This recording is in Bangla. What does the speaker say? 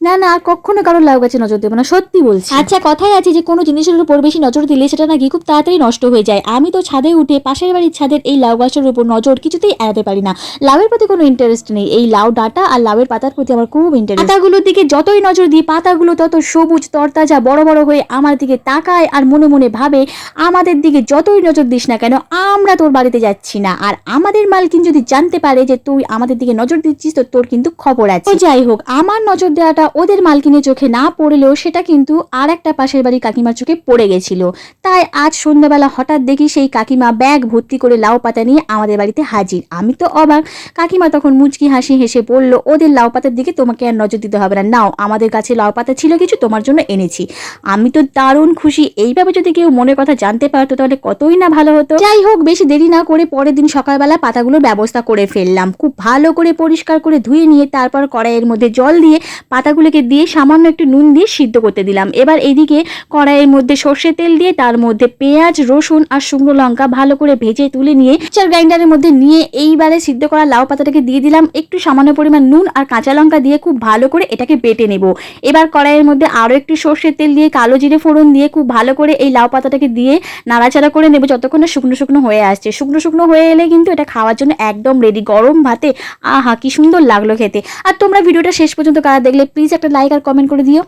না না আর কখনো কারোর লাউ গাছে নজর দেবো না সত্যি বলছি। আচ্ছা কথাই আছে যে কোনো জিনিসের উপর বেশি নজর দিলে সেটা নাকি খুব তাড়াতাড়ি নষ্ট হয়ে যায়। আমি তো ছাদে উঠে পাশের বাড়ির ছাদের এই লাউ গাছের উপর নজর কিছুতেই এড়াতে পারি না। লাউয়ের প্রতি কোনো ইন্টারেস্ট নেই। এই লাউ ডাঁটা আর লাউয়ের পাতার প্রতি আমার খুব ইন্টারেস্ট পাতাগুলোর দিকে যতই নজর দিই পাতাগুলো তত সবুজ তরতাজা বড় বড় হয়ে আমার দিকে তাকায় আর মনে মনে ভাবে আমাদের দিকে যতই নজর দিস না কেন আমরা তোর বাড়িতে যাচ্ছি না। আর আমাদের মালকিন যদি জানতে পারে যে তুই আমাদের দিকে নজর দিচ্ছিস তো তোর কিন্তু খবর আছে। যাই হোক আমার নজর দেওয়াটা ওদের মালকিনের চোখে না পড়লেও সেটা কিন্তু আর একটা পাশের বাড়ির কাকিমার চোখে পড়ে গেছিল। তাই আজ সন্ধ্যাবেলা হঠাৎ দেখি সেই কাকিমা ব্যাগ ভর্তি করে লাউ পাতা নিয়ে আমাদের বাড়িতে হাজির। আমি তো অবাক, কাকিমা তখন মুচকি হাসি হেসে বলল, ওদের লাউ পাতার দিকে তোমাকে আর নজর দিতে হবে না। নাও, আমাদের কাছে লাউ পাতা ছিল কিছু, তোমার জন্য এনেছি। আমি তো দারুণ খুশি। এইভাবে যদি কেউ মনের কথা জানতে পারতো তাহলে কতই না ভালো হতো। যাই হোক, বেশি দেরি না করে পরের দিন সকালবেলা পাতাগুলোর ব্যবস্থা করে ফেললাম। খুব ভালো করে পরিষ্কার করে ধুয়ে নিয়ে তারপর কড়াইয়ের মধ্যে জল দিয়ে পাতাগুলোকে দিয়ে সামান্য একটু নুন দিয়ে সিদ্ধ করতে দিলাম। এবার এইদিকে কড়াইয়ের মধ্যে সর্ষে তেল দিয়ে তার মধ্যে পেঁয়াজ, রসুন আর শুকনো লঙ্কা ভালো করে ভেজে তুলে নিয়ে মিক্সচার গ্রাইন্ডারের মধ্যে নিয়ে এইবারে সিদ্ধ করা লাউ পাতাটাকে দিয়ে দিলাম। একটু সামান্য পরিমাণ নুন আর কাঁচা লঙ্কা দিয়ে খুব ভালো করে এটাকে বেটে নেব। এবার কড়াইয়ের মধ্যে আরও একটু সর্ষের তেল দিয়ে কালো জিরে ফোড়ন দিয়ে খুব ভালো করে এই লাউ পাতাটাকে দিয়ে নাড়াচাড়া করে নেব যতক্ষণ না শুকনো শুকনো হয়ে আসছে। শুকনো শুকনো হয়ে এলে কিন্তু এটা খাওয়ার জন্য একদম রেডি গরম ভাতে। আহা, কি সুন্দর লাগল খেতে। আর তোমরা ভিডিওটা শেষ পর্যন্ত কারা দেখলে প্লিজ একটা লাইক আর কমেন্ট করে দিও।